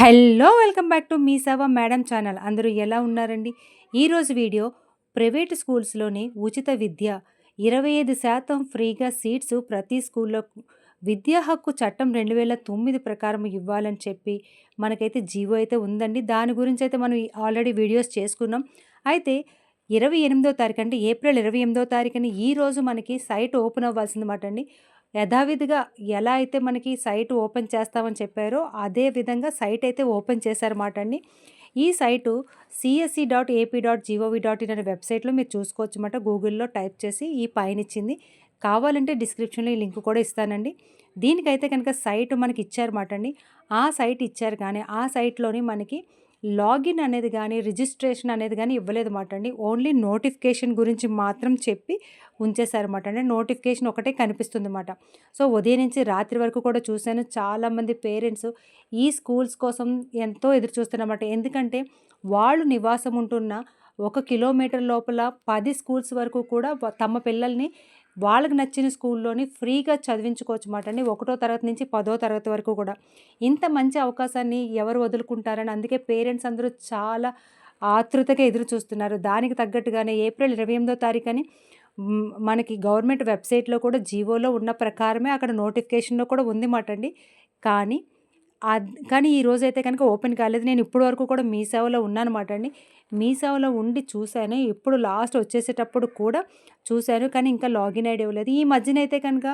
Hello welcome back to మీ సేవ madam channel. అందరూ ఎలా ఉన్నారండి? ఈరోజు వీడియో ప్రైవేట్ స్కూల్స్లోని ఉచిత విద్య. ఇరవై ఐదు శాతం ఫ్రీగా సీట్స్ ప్రతి స్కూల్లో విద్యా హక్కు చట్టం రెండు వేల తొమ్మిది ప్రకారం ఇవ్వాలని చెప్పి మనకైతే జీవో అయితే ఉందండి. దాని గురించి అయితే మనం ఆల్రెడీ వీడియోస్ చేసుకున్నాం. అయితే ఇరవై ఎనిమిదో తారీఖు అంటే ఏప్రిల్ ఇరవై ఎనిమిదో తారీఖుని ఈరోజు మనకి సైట్ ఓపెన్ అవ్వాల్సిందన్నమాట అండి యథావిధిగా ఎలా అయితే మనకి సైట్ ఓపెన్ చేస్తామని చెప్పారో అదే విధంగా సైట్ అయితే ఓపెన్ చేశారన్నమాట అండి. ఈ site CSC dot AP dot GOV dot in అనే వెబ్సైట్లో మీరు చూసుకోవచ్చు అన్నమాట గూగుల్లో టైప్ చేసి ఈ పైన ఇచ్చింది కావాలంటే డిస్క్రిప్షన్లో ఈ లింక్ కూడా ఇస్తానండి. దీనికైతే కనుక సైట్ మనకి ఇచ్చారన్నమాట అండి. ఆ సైట్ ఇచ్చారు కానీ ఆ సైట్లోని మనకి లాగిన్ అనేది కానీ రిజిస్ట్రేషన్ అనేది కానీ ఇవ్వలేదు మాట అండి. ఓన్లీ నోటిఫికేషన్ గురించి మాత్రం చెప్పి ఉంచేశారన్నమాట అంటే నోటిఫికేషన్ ఒకటే కనిపిస్తుంది అన్నమాట సో ఉదయం నుంచి రాత్రి వరకు కూడా చూశాను. చాలామంది పేరెంట్స్ ఈ స్కూల్స్ కోసం ఎంతో ఎదురు చూస్తున్నమాట ఎందుకంటే వాళ్ళు నివాసం ఉంటున్న ఒక కిలోమీటర్ లోపల పది స్కూల్స్ వరకు కూడా తమ పిల్లల్ని వాళ్ళకి నచ్చిన స్కూల్లోని ఫ్రీగా చదివించుకోవచ్చు మాట అండి. ఒకటో తరగతి నుంచి పదో తరగతి వరకు కూడా. ఇంత మంచి అవకాశాన్ని ఎవరు వదులుకుంటారని అందుకే పేరెంట్స్ అందరూ చాలా ఆతృతగా ఎదురు చూస్తున్నారు. దానికి తగ్గట్టుగానే ఏప్రిల్ ఇరవై ఎనిమిదో తారీఖుని మనకి గవర్నమెంట్ వెబ్సైట్లో కూడా జీవోలో ఉన్న ప్రకారమే అక్కడ నోటిఫికేషన్లో కూడా ఉంది మాట అండి. కానీ కానీ ఈ అయితే కనుక ఓపెన్ కాలేదు. నేను ఇప్పటి వరకు కూడా మీ సేవలో ఉన్నానమాట అండి. మీ సేవలో ఉండి చూశాను. ఇప్పుడు లాస్ట్ వచ్చేసేటప్పుడు కూడా చూశాను. కానీ ఇంకా లాగిన్ ఐడి ఇవ్వలేదు. ఈ మధ్యన అయితే కనుక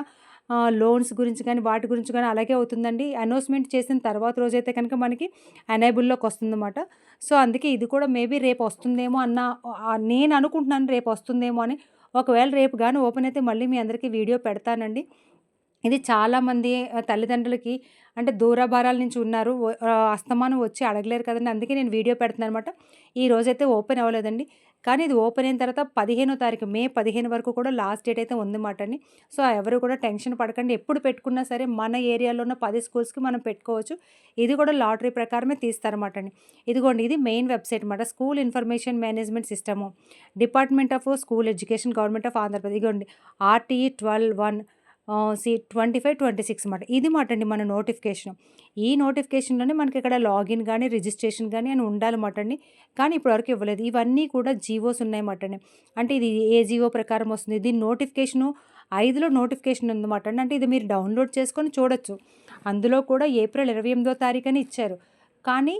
లోన్స్ గురించి కానీ వాటి గురించి కానీ అలాగే అవుతుందండి. అనౌన్స్మెంట్ చేసిన తర్వాత రోజైతే కనుక మనకి అనేబుల్లోకి వస్తుందన్నమాట. సో అందుకే ఇది కూడా మేబీ రేపు వస్తుందేమో అన్న నేను అనుకుంటున్నాను రేపు వస్తుందేమో అని. ఒకవేళ రేపు కానీ ఓపెన్ అయితే మళ్ళీ మీ అందరికీ వీడియో పెడతానండి. ఇది చాలామంది తల్లిదండ్రులకి అంటే దూరభారాల నుంచి ఉన్నారు. అస్తమానం వచ్చి అడగలేరు కదండి. అందుకే నేను వీడియో పెడుతున్నాను అనమాట ఈ రోజైతే ఓపెన్ అవ్వలేదండి. కానీ ఇది ఓపెన్ అయిన తర్వాత పదిహేనో తారీఖు మే పదిహేను వరకు కూడా లాస్ట్ డేట్ అయితే ఉందన్నమాట అండి. సో ఎవరు కూడా టెన్షన్ పడకండి. ఎప్పుడు పెట్టుకున్నా సరే మన ఏరియాలో ఉన్న పది స్కూల్స్కి మనం పెట్టుకోవచ్చు. ఇది కూడా లాటరీ ప్రకారమే తీస్తారన్నమాట అండి. ఇదిగోండి ఇది మెయిన్ వెబ్సైట్ అనమాట school information management system. Department of school education government of Andhra Pradesh. ఇదిగోండి RTE twelve one C twenty five twenty six అనమాట ఇది మాట అండి మన నోటిఫికేషన్. ఈ నోటిఫికేషన్లోనే మనకి ఇక్కడ లాగిన్ కానీ రిజిస్ట్రేషన్ కానీ అని ఉండాలన్నమాట అండి కానీ ఇప్పటివరకు ఇవ్వలేదు. ఇవన్నీ కూడా జీవోస్ ఉన్నాయన్నమాట అండి అంటే ఇది ఏ జీవో ప్రకారం వస్తుంది? దీని నోటిఫికేషను ఐదులో నోటిఫికేషన్ ఉందన్నమాట అండి అంటే ఇది మీరు డౌన్లోడ్ చేసుకొని చూడొచ్చు. అందులో కూడా ఏప్రిల్ ఇరవై ఎనిమిదో తారీఖుని ఇచ్చారు. కానీ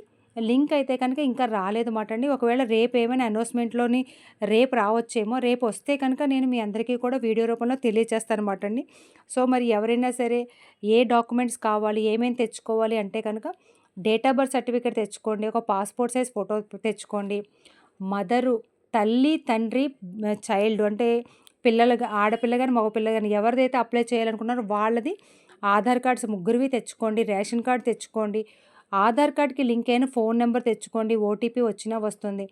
లింక్ అయితే కనుక ఇంకా రాలేదు మాట అండి. ఒకవేళ రేపు ఏమైనా అనౌన్స్మెంట్లోని రేపు రావచ్చేమో రేపు వస్తే కనుక నేను మీ అందరికీ కూడా వీడియో రూపంలో తెలియజేస్తాను అనమాట అండి. సో మరి ఎవరైనా సరే ఏ డాక్యుమెంట్స్ కావాలి ఏమేమి తెచ్చుకోవాలి అంటే కనుక డేట్ ఆఫ్ బర్త్ సర్టిఫికేట్ తెచ్చుకోండి ఒక పాస్పోర్ట్ సైజ్ ఫోటో తెచ్చుకోండి. మదరు తల్లి తండ్రి చైల్డ్ అంటే పిల్లలు ఆడపిల్ల కానీ మగపిల్ల కానీ ఎవరిదైతే అప్లై చేయాలనుకున్నారో వాళ్ళది ఆధార్ కార్డ్స్ ముగ్గురివి తెచ్చుకోండి రేషన్ కార్డు తెచ్చుకోండి. ఆధార్ కార్డ్కి లింక్ అయిన ఫోన్ నెంబర్ తెచ్చుకోండి ఓటీపీ వచ్చినా వస్తుంది.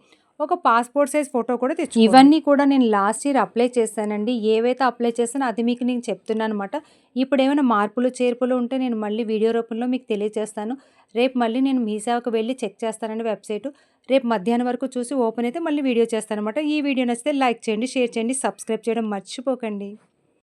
ఒక పాస్పోర్ట్ సైజ్ ఫోటో కూడా తెచ్చు ఇవన్నీ కూడా నేను లాస్ట్ ఇయర్ అప్లై చేశానండి. ఏవైతే అప్లై చేస్తానో అది మీకు నేను చెప్తున్నాను అనమాట ఇప్పుడు ఏమైనా మార్పులు చేర్పులు ఉంటే నేను మళ్ళీ వీడియో రూపంలో మీకు తెలియజేస్తాను. రేపు మళ్ళీ నేను మీ సేవకు వెళ్ళి చెక్ చేస్తానండి వెబ్సైట్. రేపు మధ్యాహ్నం వరకు చూసి ఓపెన్ అయితే మళ్ళీ వీడియో చేస్తాను అనమాట ఈ వీడియో నచ్చితే లైక్ చేయండి షేర్ చేయండి సబ్స్క్రైబ్ చేయడం మర్చిపోకండి.